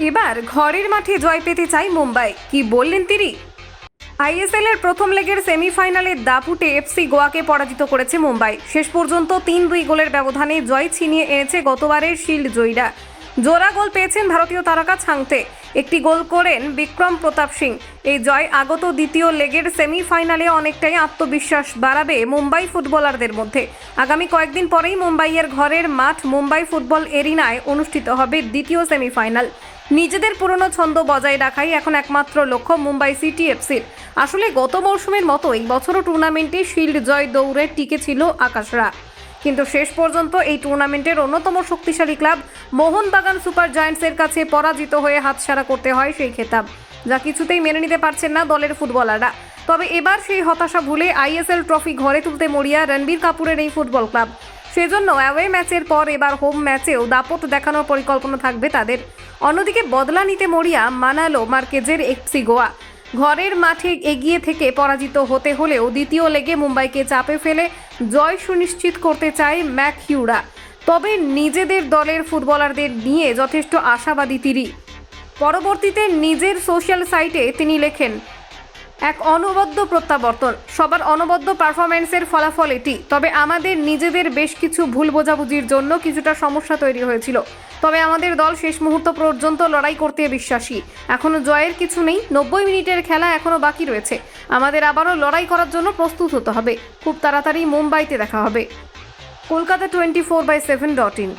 এবার ঘরের মাঠে জয় পেতে চাই মুম্বাই। কি বললেন তিনি? আইএসএল এর প্রথম লেগের সেমিফাইনালে দাপুটে এফসি গোয়াকে পরাজিত করেছে মুম্বাই। শেষ পর্যন্ত তিন দুই গোলের ব্যবধানে জয় ছিনিয়ে এনেছে গতবারের শিল্ড জয়ীরা। জোড়া গোল পেয়েছেন ভারতীয় তারকা ছাংতে। একটি গোল করেন বিক্রম প্রতাপ সিং। এই জয় আগত দ্বিতীয় লেগের সেমিফাইনালে অনেকটাই আত্মবিশ্বাস বাড়াবে মুম্বাই ফুটবলারদের মধ্যে। আগামী কয়েকদিন পরেই মুম্বাইয়ের ঘরের মাঠ মুম্বাই ফুটবল এরিনায় অনুষ্ঠিত হবে দ্বিতীয় সেমিফাইনাল। নিজেদের পুরনো ছন্দ বজায় রাখাই এখন একমাত্র লক্ষ্য মুম্বাই সিটি এফসির। আসলে গত মৌসুমের মতো এই বছরও টুর্নামেন্টে শিল্ড জয় দৌড়ে টিকে ছিল আকাশরা। কিন্তু শেষ পর্যন্ত এই টুর্নামেন্টের অন্যতম শক্তিশালী ক্লাব মোহনবাগান সুপার জায়ান্টসের কাছে পরাজিত হয়ে হাতছাড়া করতে হয় সেই খেতাব। যা কিছুতেই মেনে নিতে পারছেন না দলের ফুটবলাররা। তবে এবার সেই হতাশা ভুলে আইএসএল ট্রফি ঘরে তুলতে মরিয়া রণবীর কাপুরের এই ফুটবল ক্লাব। সেজন্য অ্যাওয়ে ম্যাচের পর এবার হোম ম্যাচেও দাপট দেখানোর পরিকল্পনা থাকবে তাদের। অন্যদিকে বদলা নিতে মরিয়া মানালো মার্কেজের এফসি গোয়া। ঘরের মাঠে এগিয়ে থেকে পরাজিত হতে হলেও দ্বিতীয় লেগে মুম্বাইকে চাপে ফেলে জয় সুনিশ্চিত করতে চায় ম্যাক হিউরা তবে নিজেদের দলের ফুটবলারদের নিয়ে যথেষ্ট আশাবাদী তিনি পরবর্তীতে নিজের সোশ্যাল সাইটে তিনি লেখেন এক অনবদ্য প্রত্যাবর্তন। সবার অনবদ্য পারফরমেন্সের ফলাফল এটি তবে আমাদের নিজেদের বেশ কিছু ভুল বোঝাবুঝির জন্য কিছুটা সমস্যা তৈরি হয়েছিল। তবে আমাদের দল শেষ মুহূর্ত পর্যন্ত লড়াই করতে বিশ্বাসী। এখনও জয়ের কিছু নেই, নব্বই মিনিটের খেলা এখনও বাকি রয়েছে। আমাদের আবারও লড়াই করার জন্য প্রস্তুত হতে হবে। খুব তাড়াতাড়ি মুম্বাইতে দেখা হবে। Kolkata twenty four by seven dot in.